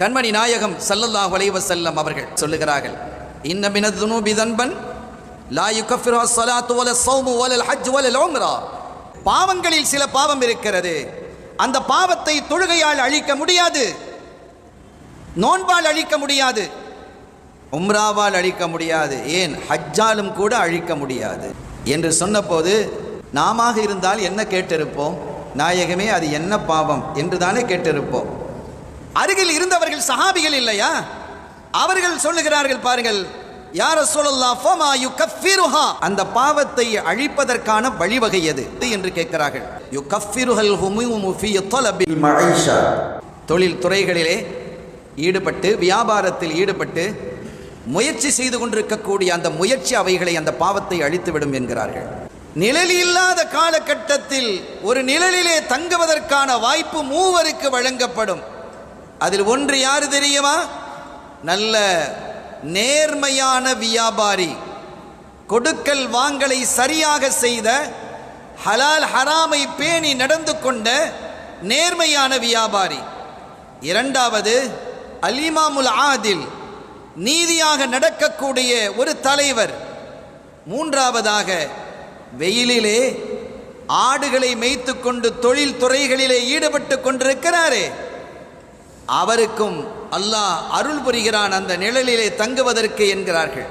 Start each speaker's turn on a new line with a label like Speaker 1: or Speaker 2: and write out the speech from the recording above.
Speaker 1: கண்மணி நாயகம் சல்லல்லாஹ் வலைவ செல்லம் அவர்கள் சொல்லுகிறார்கள் இன்ன மினத் துனூபி தன்பன் லா யுகஃபிரு ஸலாத்து வல ஸௌமு வல ஹஜ் வல உம்ரா பாவங்களில் சில பாவம் இருக்கிறது. அந்த பாவத்தை தொழுகையால் அழிக்க முடியாது நோன்பால் அழிக்க முடியாது உம்ராவால் அழிக்க முடியாது ஏன்? ஹஜ்ஜாலும் கூட அழிக்க முடியாது. என்று சொன்னபோது நாம இருந்தால் என்ன கேட்டிருப்போம்? நாயகமே அது என்ன பாவம்? என்று தானே கேட்டிருப்போம். அருகில் இருந்தவர்கள் சஹாபிகள் இல்லையா? அவர்கள் சொல்லுகிறார்கள் பாருங்கள் யார சொல்லலாம் ஃபமா யுகஃபிருஹா. அந்த பாவத்தை அழிப்பதற்கான வழிவகை எது? என்று கேட்கிறார்கள். யுகஃபிருஹல் ஹுமுமு ஃபீ தலபில் மஈஷா தொழில் துறைகளிலே ஈடுபட்டு வியாபாரத்தில் ஈடுபட்டு முயற்சி செய்து கொண்டிருக்கக்கூடிய அந்த முயற்சி அவைகளை அந்த பாவத்தை அழித்துவிடும் என்கிறார்கள். நிழல் இல்லாத காலகட்டத்தில் ஒரு நிழலிலே தங்குவதற்கான வாய்ப்பு மூவருக்கு வழங்கப்படும். அதில் ஒன்று யார் தெரியுமா? நல்ல நேர்மையான வியாபாரி கொடுக்கல் வாங்கலை சரியாக செய்த ஹலால் ஹராமை பேணி நடந்து கொண்ட நேர்மையான வியாபாரி. இரண்டாவது அலிமாமுல் ஆதில் நீதியாக நடக்கக்கூடிய ஒரு தலைவர். மூன்றாவதாக வெயிலிலே ஆடுகளை மேய்த்து கொண்டு தொழில் துறைகளிலே ஈடுபட்டு கொண்டிருக்கிறாரே. அவருக்கும் அல்லாஹ் அருள் புரிகிறான் அந்த நிழலிலே தங்குவதற்கு என்கிறார்கள்.